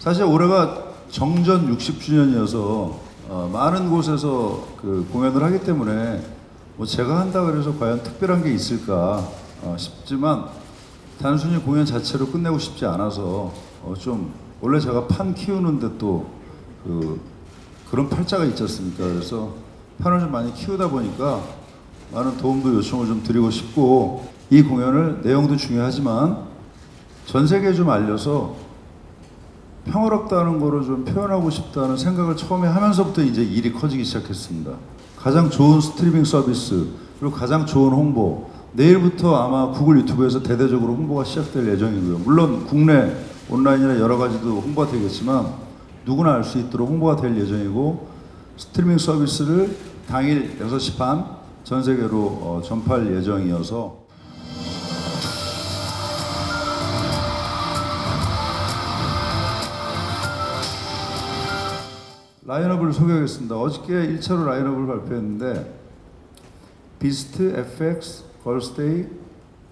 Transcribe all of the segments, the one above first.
사실 올해가 정전 60주년이어서 어, 많은 곳에서 그 공연을 하기 때문에 뭐 제가 한다 그래서 과연 특별한 게 있을까 어, 싶지만 단순히 공연 자체로 끝내고 싶지 않아서 어, 좀 원래 제가 판 키우는데 또그 그런 팔자가 있지 않습니까? 그래서 판을 좀 많이 키우다 보니까 많은 도움도 요청을 좀 드리고 싶고 이 공연을 내용도 중요하지만 전 세계에 좀 알려서 평화롭다는 거를 좀 표현하고 싶다는 생각을 처음에 하면서부터 이제 일이 커지기 시작했습니다. 가장 좋은 스트리밍 서비스 그리고 가장 좋은 홍보 내일부터 아마 구글 유튜브에서 대대적으로 홍보가 시작될 예정이고요. 물론 국내 온라인이나 여러 가지도 홍보가 되겠지만 누구나 알 수 있도록 홍보가 될 예정이고 스트리밍 서비스를 당일 6시 반 전 세계로 어, 전파할 예정이어서 라인업을 소개하겠습니다. 어저께 1차로 라인업을 발표했는데 비스트, FX, 걸스데이,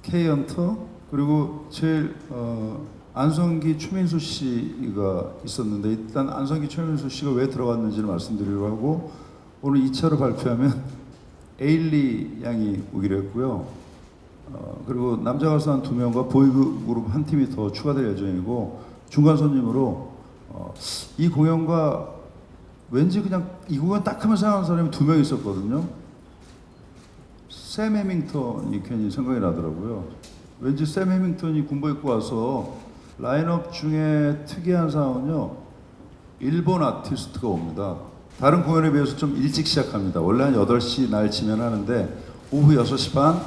K언터 그리고 제일 어, 안성기 최민수 씨가 있었는데 일단 안성기 최민수 씨가 왜 들어갔는지를 말씀드리려고 하고 오늘 2차로 발표하면 에일리 양이 오기로 했고요. 어, 그리고 남자 가수 한 두 명과 보이그 그룹 한 팀이 더 추가될 예정이고 중간 손님으로 어, 이 공연과 왠지 그냥 이 공연 딱 하면 생각하는 사람이 두 명 있었거든요. 샘 해밍턴이 괜히 생각이 나더라고요. 왠지 샘 해밍턴이 군복 입고 와서 라인업 중에 특이한 상황은요. 일본 아티스트가 옵니다. 다른 공연에 비해서 좀 일찍 시작합니다. 원래 한 8시 날 치면 하는데 오후 6시 반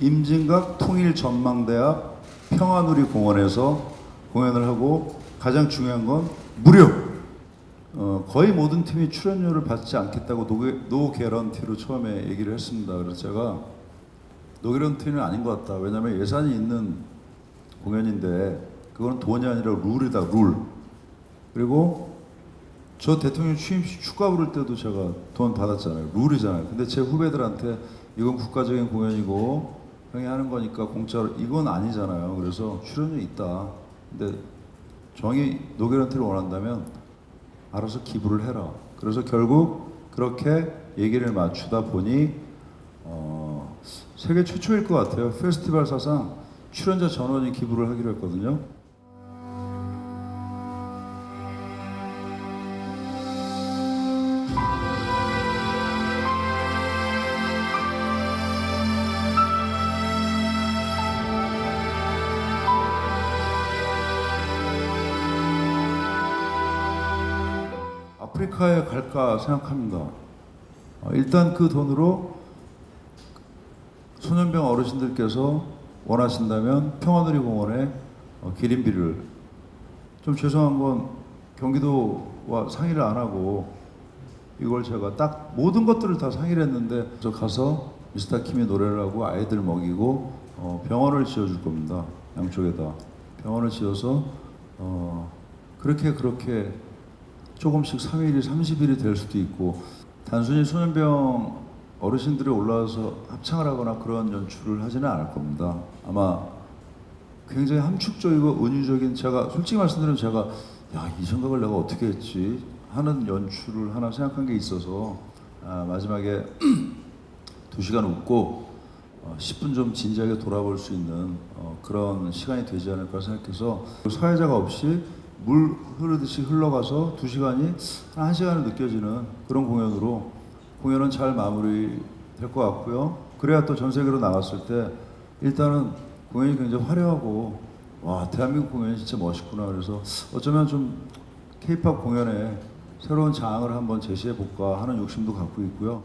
임진각 통일 전망대 앞 평화누리 공원에서 공연을 하고 가장 중요한 건 무료 어, 거의 모든 팀이 출연료를 받지 않겠다고 노게, 노 개런티로 처음에 얘기를 했습니다. 그래서 제가 노 개런티는 아닌 것 같다. 왜냐하면 예산이 있는 공연인데 그거는 돈이 아니라 룰이다. 룰. 그리고 저 대통령 취임식 축가 부를 때도 제가 돈 받았잖아요. 룰이잖아요. 근데 제 후배들한테 이건 국가적인 공연이고 형이 하는 거니까 공짜로 이건 아니잖아요. 그래서 출연료 있다. 근데 정이 노개런티를 원한다면 알아서 기부를 해라. 그래서 결국 그렇게 얘기를 맞추다 보니 어, 세계 최초일 것 같아요. 페스티벌 사상 출연자 전원이 기부를 하기로 했거든요. 아프리카에 갈까 생각합니다. 어, 일단 그 돈으로 소년병 어르신들께서 원하신다면 평화누리 공원에 어, 기린비를 좀 죄송한 건 경기도와 상의를 안 하고 이걸 제가 딱 모든 것들을 다 상의를 했는데 저 가서 미스터 킴이 노래를 하고 아이들 먹이고 어, 병원을 지어줄 겁니다. 양쪽에다 병원을 지어서 어, 그렇게 그렇게 조금씩 3일이 30일이 될 수도 있고 단순히 소년병 어르신들이 올라와서 합창을 하거나 그런 연출을 하지는 않을 겁니다. 아마 굉장히 함축적이고 은유적인 제가 솔직히 말씀드리면 제가 야 이 생각을 내가 어떻게 했지 하는 연출을 하나 생각한 게 있어서 아, 마지막에 두 시간 웃고 어, 10분 좀 진지하게 돌아볼 수 있는 어, 그런 시간이 되지 않을까 생각해서 사회자가 없이 물 흐르듯이 흘러가서 두 시간이 한 시간을 느껴지는 그런 공연으로 공연은 잘 마무리 될 것 같고요. 그래야 또 전 세계로 나갔을 때 일단은 공연이 굉장히 화려하고 와 대한민국 공연이 진짜 멋있구나 그래서 어쩌면 좀 케이팝 공연에 새로운 장을 한번 제시해 볼까 하는 욕심도 갖고 있고요.